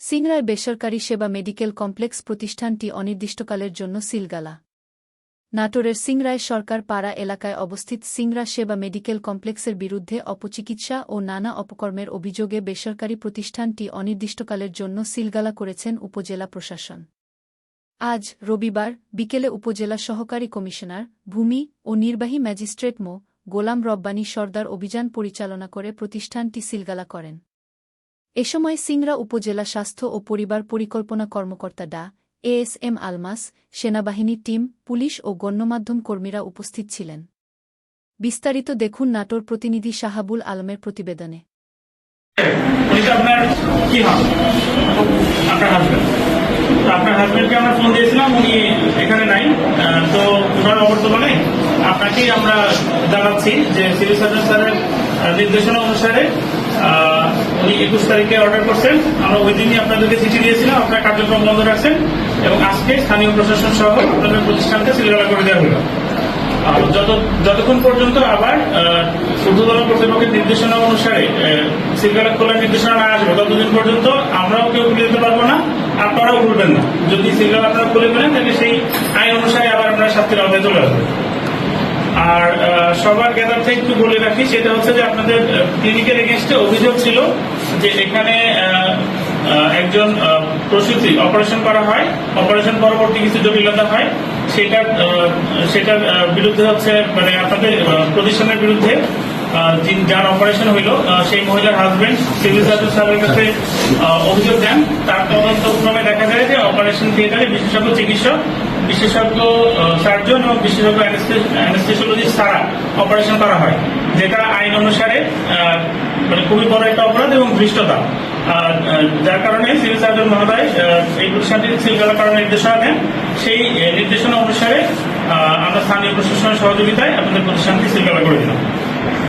সিংড়ায় বেসরকারি সেবা medical complex প্রতিষ্ঠানটি অনির্দিষ্টকালের জন্য সিলগালা। নাটোরের সিংরায় সরকার পাড়া এলাকায় অবস্থিত সিংরা সেবা মেডিকেল কমপ্লেক্সের বিরুদ্ধে অপচিকিৎসা ও নানা অপকর্মের অভিযোগে বেসরকারি প্রতিষ্ঠানটি অনির্দিষ্টকালের জন্য সিলগালা করেছেন উপজেলা প্রশাসন। আজ রবিবার বিকেলে উপজেলা সহকারী কমিশনার, ভূমি ও নির্বাহী ম্যাজিস্ট্রেট মো গোলাম রব্বানী সর্দার অভিযান পরিচালনা করে প্রতিষ্ঠানটি সিলগালা করেন। এ সময় সিংড়া উপজেলা স্বাস্থ্য ও পরিবার পরিকল্পনা কর্মকর্তা ডা. এএস এম আলমাস, সেনাবাহিনী টিম, পুলিশ ও গণ্যমাধ্যম কর্মীরা উপস্থিত ছিলেন। বিস্তারিত দেখুন নাটোর প্রতিনিধি শাহাবুল আলমের প্রতিবেদনে। আপনার কি হন? আপনার হাজবেন্ড তো আপনার হাজবেন্ডকে আমরা ফোন দিয়েছিলাম, উনি এখানে নাই। তো ওনার অবর্তমানে আপনাকেই আমরা জানাচ্ছি যে সিভিল সার্জন স্যারের নির্দেশনা অনুসারে উনি একুশ তারিখে অর্ডার করছেন। আমরা ওই দিনই আপনাদেরকে চিঠি দিয়েছিলাম, আপনার কার্যক্রম বন্ধ রাখছেন এবং আজকে স্থানীয় প্রশাসন সহ আপনাদের প্রতিষ্ঠানকে সিলগালা করে দেওয়া হলো। যত, যতক্ষণ পর্যন্ত আবার ঊর্ধ্বতন কর্তৃপক্ষের নির্দেশনা অনুসারে সিলগালা খোলার নির্দেশনা না আসবে, ততদিন পর্যন্ত আমরাও কেউ খুলে দিতে পারব না, আপনারাও খুলবেন না। যদি সিলগালা আপনারা খুলে ফেলেন, তাহলে সেই আইন অনুসারে আবার আপনারা শাস্তির আওতায় চলে আসবেন আর সবার জ্ঞাতার্থে একটু বলে রাখি, সেটা হচ্ছে যে আপনাদের ক্লিনিকের এগেনস্টে অভিযোগ ছিল যে এখানে একজন প্রসূতি অপারেশন করা হয় অপারেশন পরবর্তী কিছু জটিলতা হয়, সেটা সেটার বিরুদ্ধে হচ্ছে মানে আপনাদের প্রতিষ্ঠানের বিরুদ্ধে যার অপারেশন হইল সেই মহিলার হাজবেন্ড সিভিল সার্জন সাহেবের কাছে অভিযোগ দেন, তার তদন্ত ক্রমে দেখা যায় যে অপারেশন থিয়েটারে বিশেষজ্ঞ চিকিৎসক, বিশেষজ্ঞ সার্জন এবং বিশেষজ্ঞ অ্যানেস্থেসিওলজিস্ট ছাড়া অপারেশন করা হয়, যেটা আইন অনুসারে মানে খুবই বড় একটা অপরাধ এবং ধৃষ্টতা। যার কারণে সিভিল সার্জন মহোদয় এই প্রতিষ্ঠানটি সিল করার কারণে নির্দেশনা দেন। সেই নির্দেশনা অনুসারে আমরা স্থানীয় প্রশাসনের সহযোগিতায় আপনাদের প্রতিষ্ঠানটি সিল করে দিলাম।